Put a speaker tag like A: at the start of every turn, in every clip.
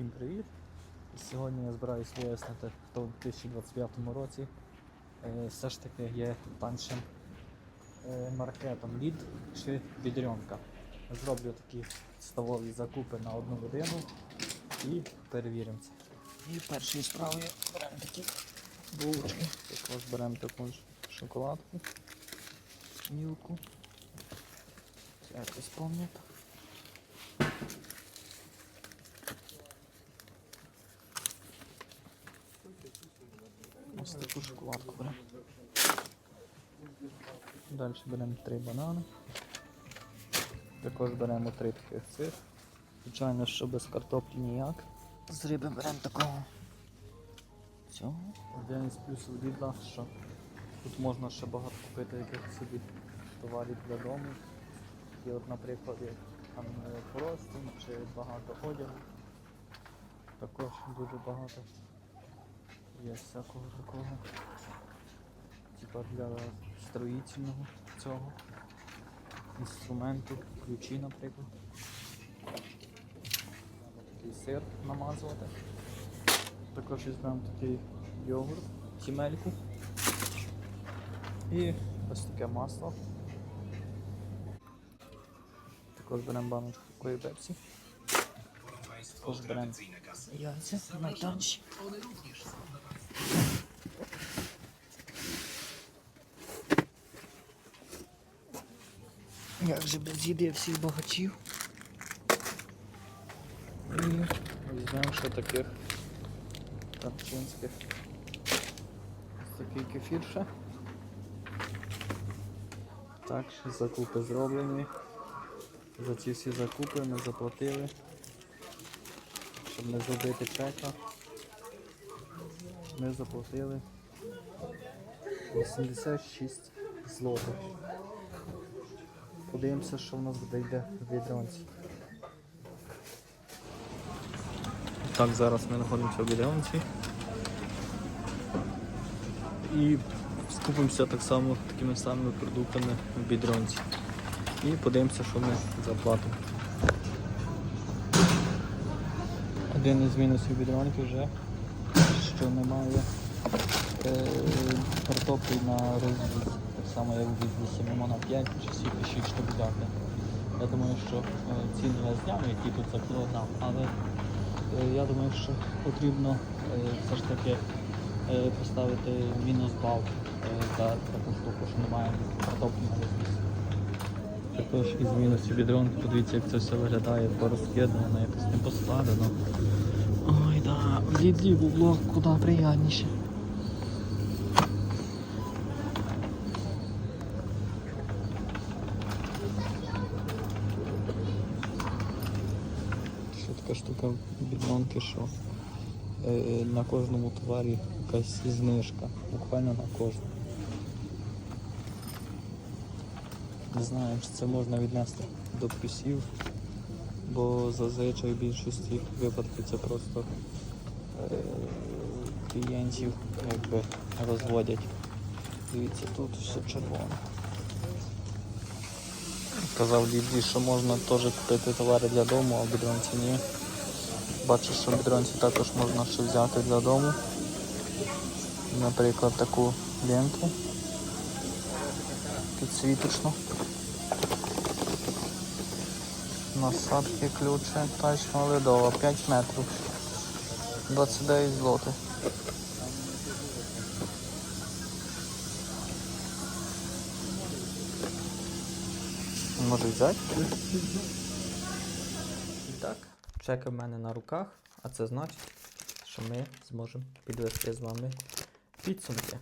A: Всім привіт! Сьогодні я збираюсь вияснити, хто в 2025 році е, все ж таки є таншим е, маркетом лід чи бідрьонка. Зроблю такі ставові закупи на одну годину і перевіримо це. І першою справою беремо такі булочки. Також беремо таку ж шоколадку, мілку. Це якось пам'ятаю. Ось таку шоколадку беремо. Далі беремо три банани. Також беремо три таких цих. Звичайно, що без картоплі ніяк. З риби беремо такого. Цього. Один із плюсів лідла, що тут можна ще багато купити якихось собі товарів для дому. І от, наприклад, як там е, чи багато одягу. Також дуже багато Є всякого такого. Типа для строїтельного цього інструменту, ключі, наприклад. Такий сир намазувати. Також візьмемо такий йогурт, сімельку. І ось таке масло. Також беремо баночку такої пепсі. Також беремо яйця найдальші. Як же без їди всіх багачів? І візьмемо ще таких тарчинських. Ось такий кефір ще. Так, ще закупи зроблені. За ці всі закупи ми заплатили. Щоб не зробити чека. Ми заплатили 86 злотих. Подивимося, що в нас буде йде в відеонці. Так, зараз ми знаходимося в відеонці. І скупимося так само такими самими продуктами в бідронці. І подивимося, що ми заплатимо. Один із мінусів бідронки вже, що немає е, картоплі на розріз. Так само як в відлісі на 5 чи 7 6 штук взяти. Я думаю, що е, ціни я зняв, які тут за кілограм, але е, я думаю, що потрібно е, все ж таки е, поставити мінус бал е, за таку штуку, що немає картоплі на розріз. Також із мінусів бідронки, подивіться, як це все виглядає порозкидано, якось не поскладено. Лідлі було куди приятніше. Ще така штука бідронки, що е, на кожному товарі якась знижка, буквально на кожному. Не знаю, чи це можна віднести до плюсів, бо зазвичай в більшості випадків це просто клієнтів якби розводять. Дивіться, тут все червоне. Казав Ліді, що можна теж купити товари для дому, а бідронці ні. Бачу, що бідронці також можна ще взяти для дому. Наприклад, таку ленту підсвіточну. Насадки ключі, тачка ледова, 5 метрів. 29 злотих. Може взяти? І так, чеки в мене на руках, а це значить, що ми зможемо підвести з вами підсумки.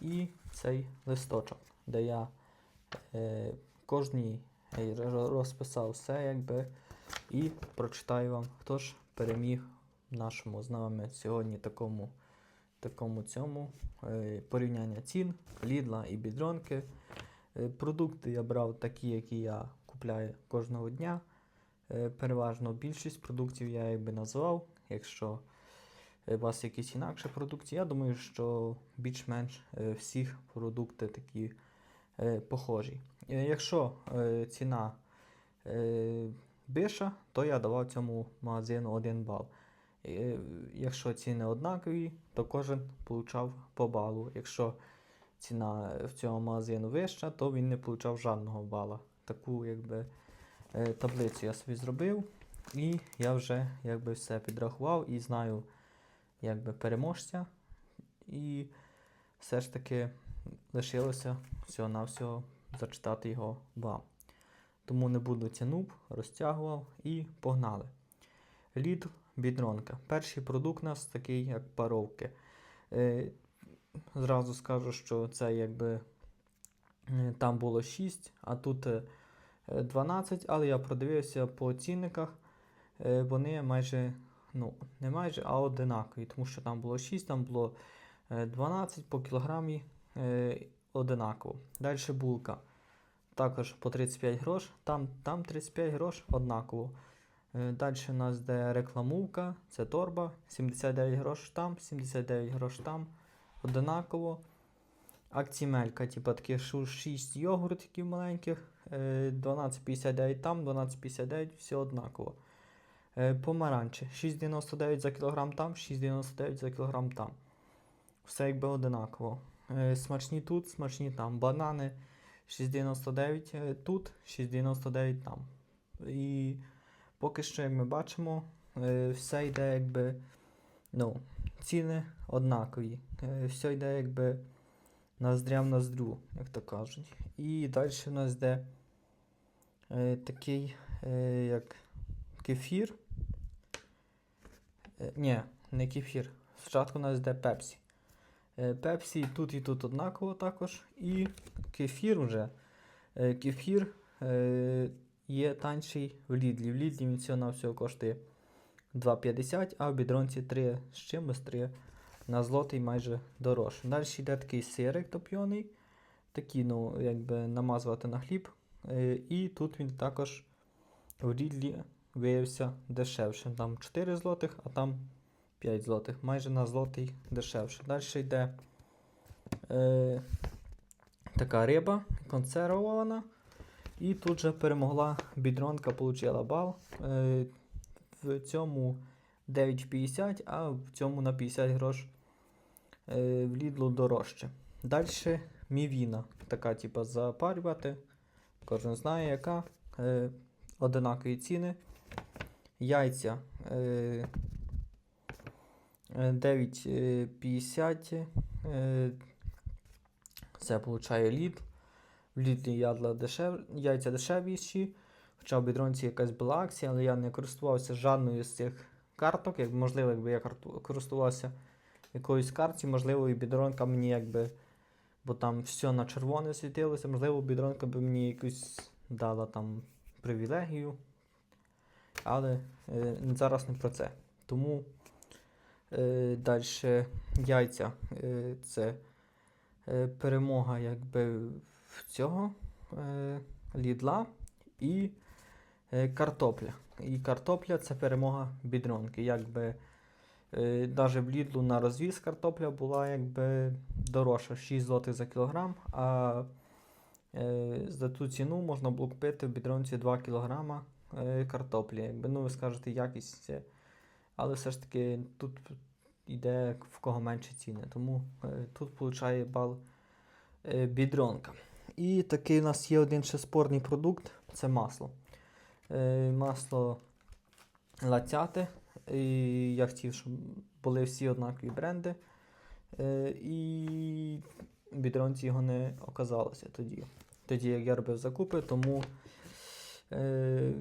A: І цей листочок, де я е, кожній е, розписав все, якби, і прочитаю вам, хто ж переміг нашому з нами сьогодні такому, такому цьому е, порівняння цін, лідла і бідронки. Е, Продукти я брав такі, які я купляю кожного дня. Е, Переважно більшість продуктів я якби назвав. Якщо у вас якісь інакші продукти, я думаю, що більш-менш е, всіх продукти такі похожі. Якщо ціна е, то я давав цьому магазину 1 бал. Е, Якщо ціни однакові, то кожен получав по балу. Якщо ціна в цьому магазину вища, то він не получав жодного бала. Таку якби, е, таблицю я собі зробив, і я вже якби, все підрахував і знаю якби, переможця. І все ж таки лишилося всього-навсього зачитати його вам. Тому не буду тянув, розтягував і погнали. Лід бідронка. Перший продукт у нас такий, як паровки. Е, зразу скажу, що це якби е, там було 6, а тут е, 12, але я продивився по цінниках. Е, вони майже, ну, не майже, а одинакові, тому що там було 6, там було е, 12 по кілограмі е, одинаково. Далі булка. Також по 35 грош, там, там 35 грош однаково. Е, Далі у нас де рекламувка, це торба, 79 грош там, 79 грош там, одинаково. Акцімелька, типу таких 6 йогуртиків маленьких, е, 12,59 там, 12,59, все однаково. Е, Помаранчі, 6,99 за кілограм там, 6,99 за кілограм там. Все якби одинаково. Е, Смачні тут, смачні там. Банани 6,99 е, тут, 6,99 там. І поки що, як ми бачимо, е, все йде якби. Ну, ціни однакові. Е, Все йде якби ноздря в ноздрю, як то кажуть. І далі у нас йде е, такий, як кефір. Ні, не кефір. Спочатку у нас йде пепсі. Пепсі тут і тут однаково також. І кефір вже. Кефір є танший в Лідлі. В Лідлі він всього на всього коштує 2,50, а в бідронці 3 з чимось 3 на злотий майже дорожче. Далі йде такий сирик топ'яний, такий, ну, якби намазувати на хліб. Е, І тут він також в Лідлі виявився дешевше. Там 4 злотих, а там 5 злотих. Майже на злотий дешевше. Далі йде е, така риба консервована. І тут же перемогла бідронка, отримала бал. Е, в цьому 9,50, а в цьому на 50 грош е, в Лідлу дорожче. Далі мівіна. Така, типу, запарювати. Кожен знає, яка. Е, одинакові ціни. Яйця е, е, 9,50. Е, це получає лід. В Лідлі ядла дешев... яйця дешевіші. Хоча в бідронці якась була акція, але я не користувався жодною з цих карток. Як, можливо, якби я користувався якоюсь карті, можливо, і бідронка мені якби. Бо там все на червоне світилося, можливо, бідронка би мені якусь дала там привілегію. Але е, зараз не про це. Тому е, далі яйця е, це е, перемога якби цього е, лідла і е, картопля. І картопля це перемога бідронки. Якби е, навіть в лідлу на розвіз картопля була якби дорожча 6 злотих за кілограм, а е, за ту ціну можна було купити в бідронці 2 кілограма картоплі. Якби, ну, ви скажете, якість, але все ж таки тут йде в кого менші ціни. Тому тут получає бал бідронка. І такий у нас є один ще спорний продукт це масло. Е, масло лацяте. І я хотів, щоб були всі однакові бренди. Е, і бідронці його не оказалося тоді. Тоді, як я робив закупи, тому е,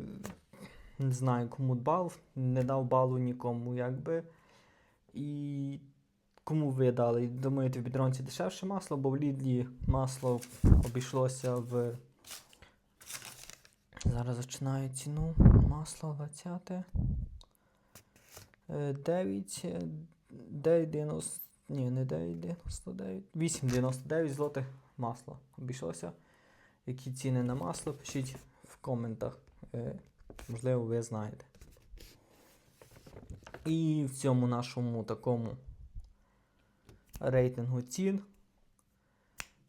A: не знаю, кому бал, не дав балу нікому, якби. І кому ви дали? Думаєте, в бідронці дешевше масло, бо в Лідлі масло обійшлося в. Зараз зачинаю ціну. Масло 20. 9. 9,90. Ні, не 9,99. 8,99 злотих масло обійшлося. Які ціни на масло? Пишіть в коментах. Е, можливо, ви знаєте. І в цьому нашому такому рейтингу цін.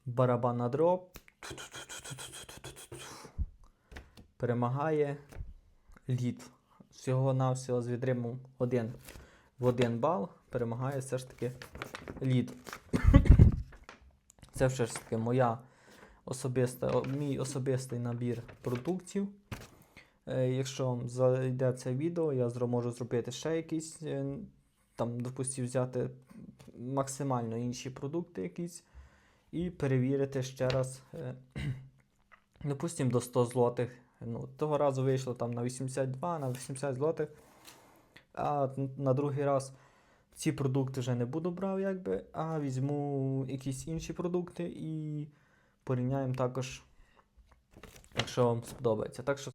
A: Барабан на дроб. Перемагає лід. Всього-навсього з відримом один в один бал перемагає все ж таки лід. Це все ж таки моя особиста, мій особистий набір продуктів. Е, Якщо зайде це відео, я можу зробити ще якісь, е, там, допустим, взяти максимально інші продукти якісь і перевірити ще раз, е, допустим, до 100 злотих. Ну, того разу вийшло там на 82, на 80 злотих. А на другий раз ці продукти вже не буду брав, якби, а візьму якісь інші продукти і порівняємо також, якщо вам сподобається. Так що